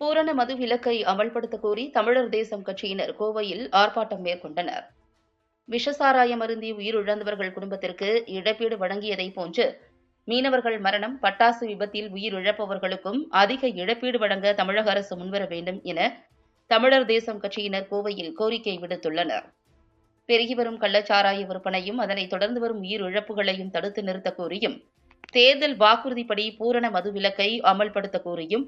பூரண மது விலக்கை அமல்படுத்த கோரி தமிழர் தேசம் கட்சியினர் கோவையில் ஆர்ப்பாட்டம் மேற்கொண்டனர். விஷசாராயம் அருந்தி உயிரிழந்தவர்கள் குடும்பத்திற்கு இழப்பீடு வழங்கியதைப் போன்று மீனவர்கள் மரணம் பட்டாசு விபத்தில் உயிரிழப்பவர்களுக்கும் அதிக இழப்பீடு வழங்க தமிழக அரசு முன்வர வேண்டும் என தமிழர் தேசம் கட்சியினர் கோவையில் கோரிக்கை விடுத்துள்ளனர். பெருகி வரும் கள்ளச்சாராய விற்பனையும் அதனைத் தொடர்ந்து வரும் உயிரிழப்புகளையும் தடுத்து நிறுத்த கோரியும் தேர்தல் வாக்குறுதிப்படி பூரண மது விலக்கை அமல்படுத்த கோரியும்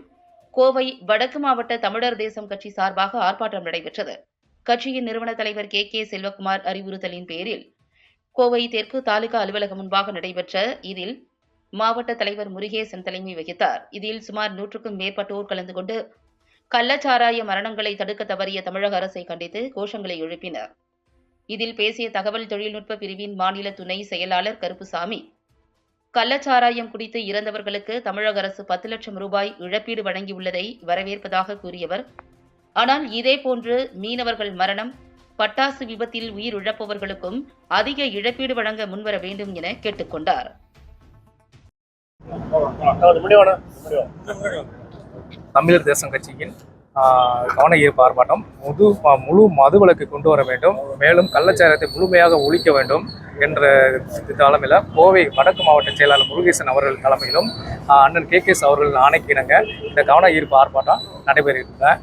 கோவை வடக்கு மாவட்ட தமிழர் தேசம் கட்சி சார்பாக ஆர்ப்பாட்டம் நடைபெற்றது. கட்சியின் நிறுவன தலைவர் கே. கே. செல்வகுமார் அறிவுறுத்தலின் பேரில் கோவை தெற்கு தாலுகா அலுவலகம் முன்பாக நடைபெற்ற இதில் மாவட்ட தலைவர் முருகேசன் தலைமை வகித்தார். இதில் சுமார் நூற்றுக்கும் மேற்பட்டோர் கலந்து கொண்டு கள்ளச்சாராய மரணங்களை தடுக்க தவறிய தமிழக அரசை கண்டித்து கோஷங்களை எழுப்பினர். இதில் பேசிய தகவல் தொழில்நுட்ப பிரிவின் மாநில துணை செயலாளர் கருப்புசாமி கள்ளச்சாராயம் குடித்து இறந்தவர்களுக்கு தமிழக அரசு பத்து லட்சம் ரூபாய் இழப்பீடு வழங்கியுள்ளதை வரவேற்பதாக கூறியவர். ஆனால் இதேபோன்று மீனவர்கள் மரணம் பட்டாசு விபத்தில் உயிரிழப்பவர்களுக்கும் அதிக இழப்பீடு வழங்க முன்வர வேண்டும் என கேட்டுக்கொண்டார் தமிழர் தேசம் கட்சியின் கவன ஈர்ப்பு ஆர்ப்பாட்டம் முது முழு மதுவிலக்கு கொண்டு வர வேண்டும். மேலும் கள்ளச்சாரத்தை முழுமையாக ஒழிக்க வேண்டும். என்ற தலைமையில் கோவை வடக்கு மாவட்ட செயலாளர் முருகேசன் அவர்கள் தலைமையிலும் அண்ணன் கே கேஸ் அவர்கள் ஆணைக்கு இணங்க இந்த கவன ஈர்ப்பு ஆர்ப்பாட்டம் நடைபெறுகின்றன.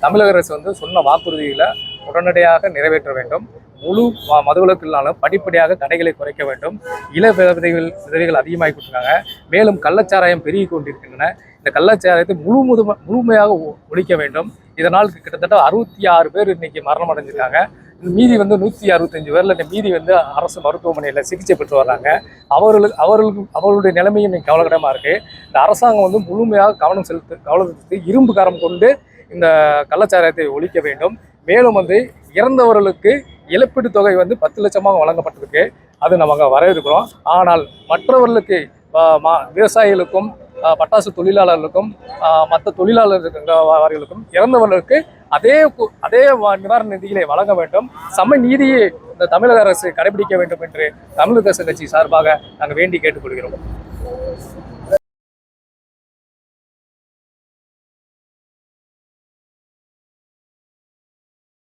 தமிழக அரசு வந்து சொன்ன வாக்குறுதிகளை உடனடியாக நிறைவேற்ற வேண்டும். முழு ம- மதுவிலக்கினாலும் படிப்படியாக தடைகளை குறைக்க வேண்டும். இள விதவைகள் விதவைகள் அதிகமாகி கொடுத்துருக்காங்க மேலும் கள்ளச்சாராயம் பெருகி கொண்டிருக்கின்றன. இந்த கள்ளச்சாராயத்தை முழு முதும முழுமையாக ஒ- ஒழிக்க வேண்டும். இதனால் கிட்டத்தட்ட அறுபத்தி ஆறு பேர் இன்னைக்கு மரணம் அடைஞ்சிருக்காங்க மீதி வந்து நூற்றி அறுபத்தஞ்சு பேரில் இந்த மீதி வந்து அரசு மருத்துவமனையில் சிகிச்சை பெற்று வர்றாங்க. அவர்களுக்கு அவர்களுக்கு அவர்களுடைய நிலைமையும் இன்னைக்கு கவலைக்கிடமாக இருக்குது இந்த அரசாங்கம் வந்து முழுமையாக கவனம் செலுத்து கவனம் செலுத்தி இரும்பு காரம் கொண்டு இந்த கள்ளச்சாராயத்தை ஒழிக்க வேண்டும். மேலும் வந்து இறந்தவர்களுக்கு இழப்பீட்டு தொகை வந்து பத்து லட்சமாக வழங்கப்பட்டிருக்கு. அது நம்ம வரவேற்கிறோம். ஆனால் மற்றவர்களுக்கு மா- விவசாயிகளுக்கும் பட்டாசு தொழிலாளர்களுக்கும் மற்ற தொழிலாளர்களுக்கும் இறந்தவர்களுக்கு அதே அதே நிவாரண நிதிகளை வழங்க வேண்டும். சம நீதியை இந்த தமிழக அரசு கடைபிடிக்க வேண்டும் என்று தமிழக கட்சி சார்பாக நாங்கள் வேண்டி கேட்டுக்கொள்கிறோம்.